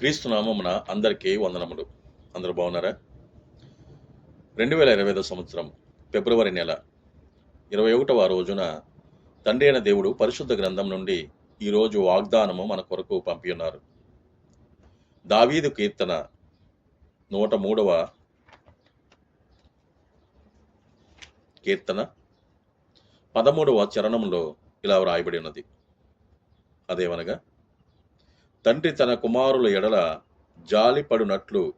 క్రీస్తు నామమున అందరికీ వందనములు. అందరూ బాగున్నారా? రెండు వేల ఇరవై ఐదో సంవత్సరం ఫిబ్రవరి నెల ఇరవై ఒకటవ రోజున తండ్రి అయిన దేవుడు పరిశుద్ధ గ్రంథం నుండి ఈరోజు వాగ్దానము మన కొరకు పంపి ఉన్నారు దావీదు కీర్తన నూట మూడవ కీర్తన పదమూడవ చరణంలో ఇలా వ్రాయబడి ఉన్నది. అదేమనగా తండ్రి తన కుమారుల ఎడల జాలిపడునట్లు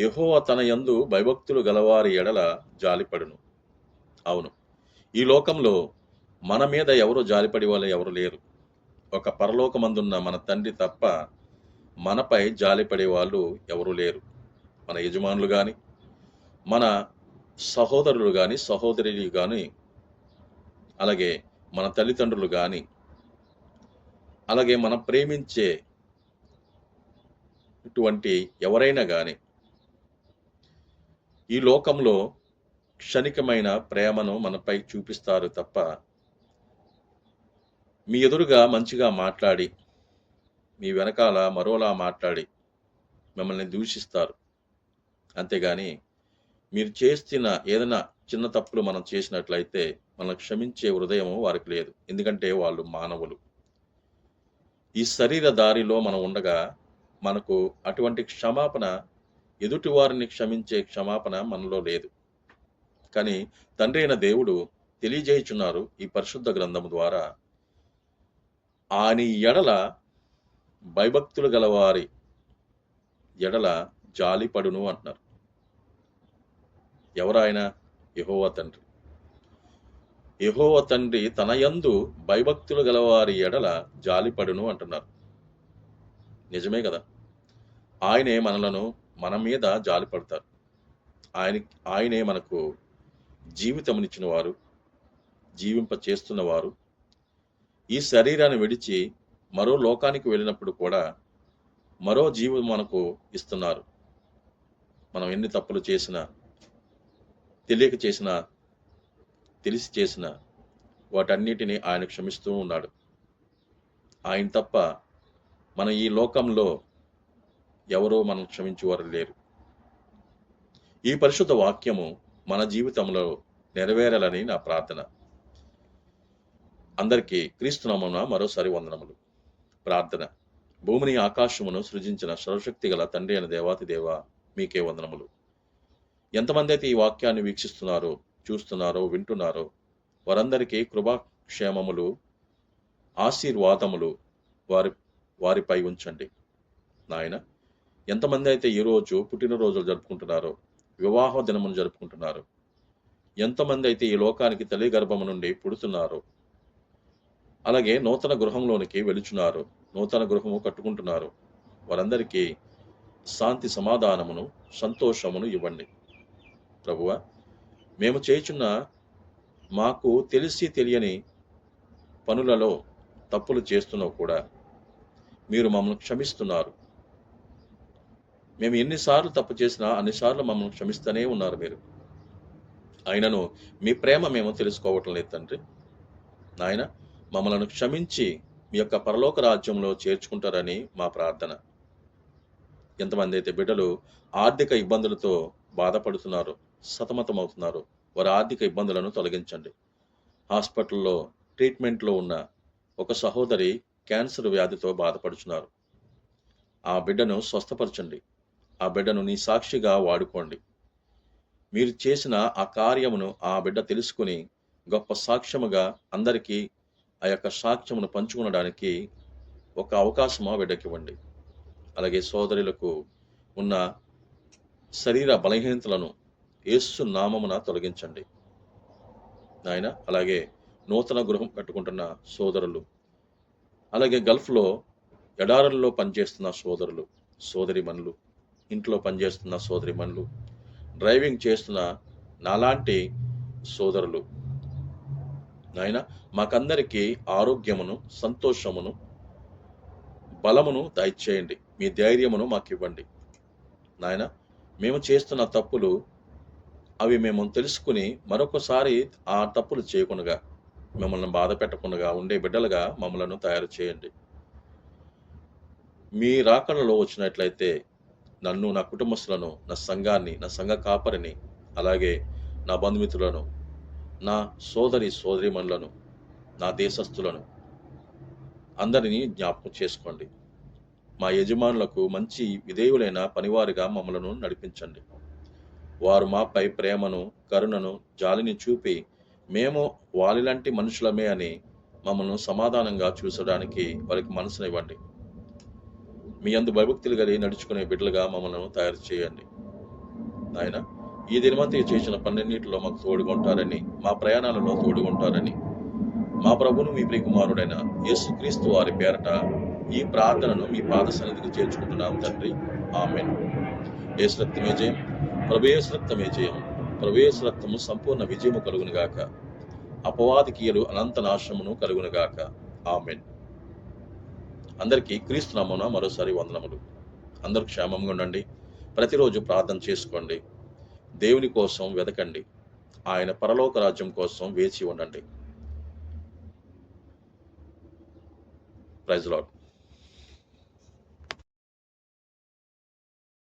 యహోవ తన యందు భయభక్తులు గలవారి ఎడల జాలిపడును. అవును ఈ లోకంలో మన మీద ఎవరు జాలిపడి వాళ్ళు ఎవరు లేరు. ఒక పరలోకమందున్న మన తండ్రి తప్ప మనపై జాలిపడే వాళ్ళు ఎవరు లేరు. మన యజమానులు కానీ మన సహోదరులు కానీ సహోదరులు కానీ అలాగే మన తల్లిదండ్రులు కానీ అలాగే మనం ప్రేమించే ఇటువంటి ఎవరైనా కానీ ఈ లోకంలో క్షణికమైన ప్రేమను మనపై చూపిస్తారు తప్ప మీ ఎదురుగా మంచిగా మాట్లాడి మీ వెనకాల మరోలా మాట్లాడి మిమ్మల్ని దూషిస్తారు. అంతేగాని మీరు చేస్తున్న ఏదైనా చిన్న తప్పులు మనం చేసినట్లయితే మనం క్షమించే హృదయం వారికి లేదు. ఎందుకంటే వాళ్ళు మానవులు. ఈ శరీర దారిలో మనం ఉండగా మనకు అటువంటి క్షమాపణ ఎదుటి వారిని క్షమించే క్షమాపణ మనలో లేదు. కానీ తండ్రి అయిన దేవుడు తెలియజేయుచున్నారు ఈ పరిశుద్ధ గ్రంథం ద్వారా. ఆని ఎడల భయభక్తులు గలవారి ఎడల జాలిపడును అంటున్నారు. ఎవరాయన? యహోవ తండ్రి. యహోవ తండ్రి తన యందు భయభక్తులు గలవారి ఎడల జాలిపడును అంటున్నారు. నిజమే కదా? ఆయనే మనలను మన మీద జాలిపడతారు ఆయన ఆయనే మనకు జీవితమునిచ్చిన వారు జీవింప చేస్తున్నవారు ఈ శరీరాన్ని విడిచి మరో లోకానికి వెళ్ళినప్పుడు కూడా మరో జీవం మనకు ఇస్తున్నారు. మనం ఎన్ని తప్పులు చేసినా తెలియక చేసినా తెలిసి చేసినా వాటన్నిటిని ఆయన క్షమిస్తూ ఉన్నాడు. ఆయన తప్ప మన ఈ లోకంలో ఎవరో మనం క్షమించేవారు లేరు. ఈ పరిశుద్ధ వాక్యము మన జీవితంలో నెరవేరాలని నా ప్రార్థన. అందరికీ క్రీస్తునామన మరోసారి వందనములు. ప్రార్థన. భూమిని ఆకాశమును సృజించిన సర్వశక్తి గల తండ్రి అయిన దేవాతి దేవ మీకే వందనములు. ఎంతమంది అయితే ఈ వాక్యాన్ని వీక్షిస్తున్నారో చూస్తున్నారో వింటున్నారో వారందరికీ కృపాక్షేమములు ఆశీర్వాదములు వారి వారిపై ఉంచండి. నాయన ఎంతమంది అయితే ఈరోజు పుట్టినరోజులు జరుపుకుంటున్నారో వివాహ దినమును జరుపుకుంటున్నారు ఎంతమంది అయితే ఈ లోకానికి తల్లి గర్భము నుండి పుడుతున్నారో అలాగే నూతన గృహంలోనికి వెలుచున్నారు నూతన గృహము కట్టుకుంటున్నారు వారందరికీ శాంతి సమాధానమును సంతోషమును ఇవ్వండి. ప్రభువ మేము చేయుచున్న మాకు తెలిసి తెలియని పనులలో తప్పులు చేస్తున్నావు కూడా మీరు మమ్మల్ని క్షమిస్తున్నారు. మేము ఎన్నిసార్లు తప్పు చేసినా అన్నిసార్లు మమ్మల్ని క్షమిస్తూనే ఉన్నారు మీరు. అయినను మీ ప్రేమ మేము తెలుసుకోవటం లేదు తండ్రి. నాయన మమ్మలను క్షమించి మీ యొక్క పరలోక రాజ్యంలో చేర్చుకుంటారని మా ప్రార్థన. ఎంతమంది అయితే బిడ్డలు ఆర్థిక ఇబ్బందులతో బాధపడుతున్నారు సతమతమవుతున్నారు వారి ఆర్థిక ఇబ్బందులను తొలగించండి. హాస్పిటల్లో ట్రీట్మెంట్లో ఉన్న ఒక సహోదరి క్యాన్సర్ వ్యాధితో బాధపడుచున్నారు. ఆ బిడ్డను స్వస్థపరచండి. ఆ బిడ్డను నీ సాక్షిగా వాడుకోండి. మీరు చేసిన ఆ కార్యమును ఆ బిడ్డ తెలుసుకుని గొప్ప సాక్ష్యముగా అందరికీ ఆ యొక్క సాక్ష్యమును పంచుకునడానికి ఒక అవకాశం ఆ బిడ్డకి ఇవ్వండి. అలాగే సోదరులకు ఉన్న శరీర బలహీనతలను యేసు నామమున తొలగించండి. నాయన అలాగే నూతన గృహం కట్టుకుంటున్న సోదరులు అలాగే గల్ఫ్లో ఎడారుల్లో పనిచేస్తున్న సోదరులు సోదరిమణులు ఇంట్లో పనిచేస్తున్న సోదరిమణులు డ్రైవింగ్ చేస్తున్న నాలాంటి సోదరులు. నాయన మాకందరికీ ఆరోగ్యమును సంతోషమును బలమును దయచేయండి. మీ ధైర్యమును మాకు ఇవ్వండి నాయన మేము చేస్తున్న తప్పులు అవి మేము తెలుసుకుని మరొకసారి ఆ తప్పులు చేయకుండా మిమ్మల్ని బాధ పెట్టకుండా ఉండే బిడ్డలుగా మమ్మలను తయారు చేయండి. మీ రాకడలో వచ్చినట్లయితే నన్ను నా కుటుంబస్తులను నా సంఘాన్ని నా సంఘ కాపరిని అలాగే నా బంధుమిత్రులను నా సోదరి సోదరిమణులను నా దేశస్థులను అందరినీ జ్ఞాపకం చేసుకోండి. మా యజమానులకు మంచి విధేయులైన పనివారిగా మమ్మలను నడిపించండి. వారు మాపై ప్రేమను కరుణను జాలిని చూపి మేము వారిలాంటి మనుషులమే అని మమ్మల్ని సమాధానంగా చూసడానికి వారికి మనసునివ్వండి మీ అందు భయభక్తులు కలిగి నడుచుకునే బిడ్డలుగా మమ్మల్ని తయారు చేయండి. ఆయన ఈ దినమంతి చేసిన పన్నెండింటిలో మాకు తోడుకుంటారని మా ప్రయాణాలలో తోడుకుంటారని మా ప్రభును మీ ప్రియకుమారుడైన యేసుక్రీస్తు వారి పేరట ఈ ప్రార్థనను మీ పాద సన్నిధికి చేర్చుకుంటున్నాం తండ్రి. ఆమెన్. ఏ రక్తమే జయం. ప్రభు ఏ రక్తమే జయం. ప్రవేశ రక్తము సంపూర్ణ విజయము కలుగునుగాక. అపవాదకీయులు అనంత నాశమును కలుగునుగాక. ఆమెన్. అందరికీ క్రీస్తు నామమున మరోసారి వందనములు. అందరూ క్షేమంగా ఉండండి. ప్రతిరోజు ప్రార్థన చేసుకోండి. దేవుని కోసం వెతకండి. ఆయన పరలోక రాజ్యం కోసం వేచి ఉండండి. Praise lord